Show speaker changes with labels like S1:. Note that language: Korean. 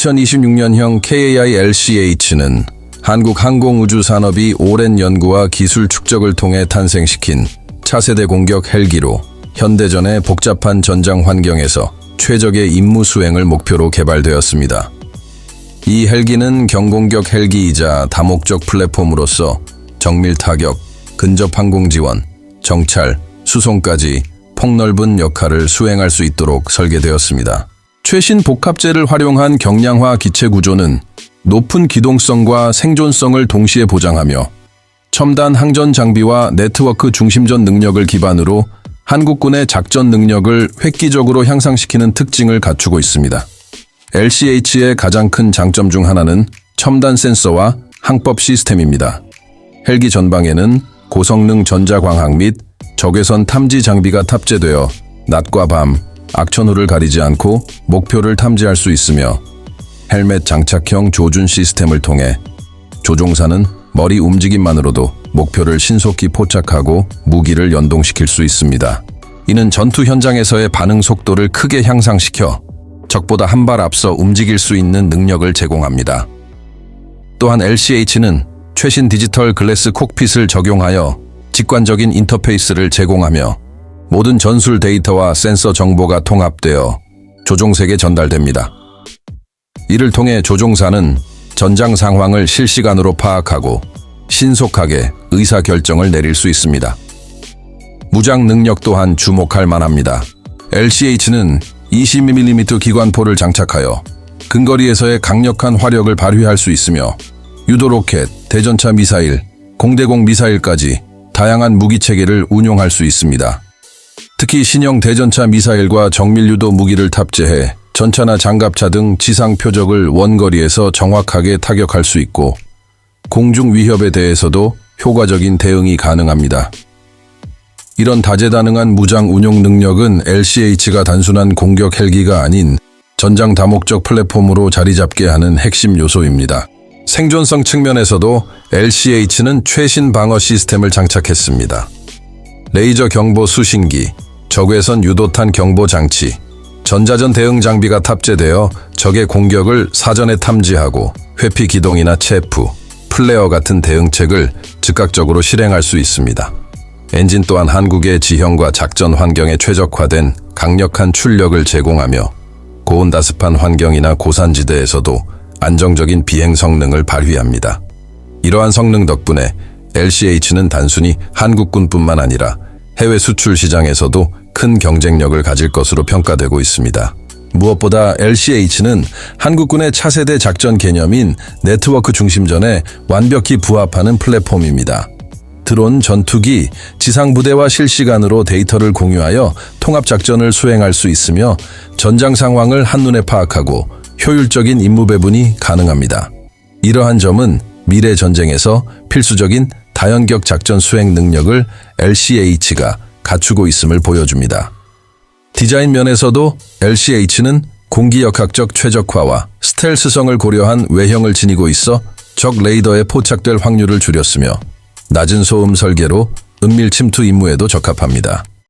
S1: 2026년형 KAI LCH는 한국 항공우주산업이 오랜 연구와 기술 축적을 통해 탄생시킨 차세대 공격 헬기로 현대전의 복잡한 전장 환경에서 최적의 임무 수행을 목표로 개발되었습니다. 이 헬기는 경공격 헬기이자 다목적 플랫폼으로서 정밀 타격, 근접 항공 지원, 정찰, 수송까지 폭넓은 역할을 수행할 수 있도록 설계되었습니다. 최신 복합재를 활용한 경량화 기체 구조는 높은 기동성과 생존성을 동시에 보장하며 첨단 항전 장비와 네트워크 중심전 능력을 기반으로 한국군의 작전 능력을 획기적으로 향상시키는 특징을 갖추고 있습니다. LCH의 가장 큰 장점 중 하나는 첨단 센서와 항법 시스템입니다. 헬기 전방에는 고성능 전자광학 및 적외선 탐지 장비가 탑재되어 낮과 밤, 악천후를 가리지 않고 목표를 탐지할 수 있으며 헬멧 장착형 조준 시스템을 통해 조종사는 머리 움직임만으로도 목표를 신속히 포착하고 무기를 연동시킬 수 있습니다. 이는 전투 현장에서의 반응 속도를 크게 향상시켜 적보다 한 발 앞서 움직일 수 있는 능력을 제공합니다. 또한 LCH는 최신 디지털 글래스 콕핏을 적용하여 직관적인 인터페이스를 제공하며 모든 전술 데이터와 센서 정보가 통합되어 조종색에 전달됩니다. 이를 통해 조종사는 전장 상황을 실시간으로 파악하고 신속하게 의사 결정을 내릴 수 있습니다. 무장 능력 또한 주목할 만합니다. LCH는 20mm 기관포를 장착하여 근거리에서의 강력한 화력을 발휘할 수 있으며 유도 로켓, 대전차 미사일, 공대공 미사일까지 다양한 무기 체계를 운용할 수 있습니다. 특히 신형 대전차 미사일과 정밀 유도 무기를 탑재해 전차나 장갑차 등 지상 표적을 원거리에서 정확하게 타격할 수 있고 공중 위협에 대해서도 효과적인 대응이 가능합니다. 이런 다재다능한 무장 운용 능력은 LCH가 단순한 공격 헬기가 아닌 전장 다목적 플랫폼으로 자리 잡게 하는 핵심 요소입니다. 생존성 측면에서도 LCH는 최신 방어 시스템을 장착했습니다. 레이저 경보 수신기, 적외선 유도탄 경보 장치, 전자전 대응 장비가 탑재되어 적의 공격을 사전에 탐지하고 회피 기동이나 체프, 플레어 같은 대응책을 즉각적으로 실행할 수 있습니다. 엔진 또한 한국의 지형과 작전 환경에 최적화된 강력한 출력을 제공하며 고온다습한 환경이나 고산지대에서도 안정적인 비행 성능을 발휘합니다. 이러한 성능 덕분에 LCH는 단순히 한국군뿐만 아니라 해외 수출 시장에서도 큰 경쟁력을 가질 것으로 평가되고 있습니다. 무엇보다 LCH는 한국군의 차세대 작전 개념인 네트워크 중심전에 완벽히 부합하는 플랫폼입니다. 드론 전투기, 지상부대와 실시간으로 데이터를 공유하여 통합작전을 수행할 수 있으며 전장 상황을 한눈에 파악하고 효율적인 임무 배분이 가능합니다. 이러한 점은 미래 전쟁에서 필수적인 다연격 작전 수행 능력을 LCH가 갖추고 있음을 보여줍니다. 디자인 면에서도 LCH는 공기역학적 최적화와 스텔스성을 고려한 외형을 지니고 있어 적 레이더에 포착될 확률을 줄였으며 낮은 소음 설계로 은밀 침투 임무에도 적합합니다.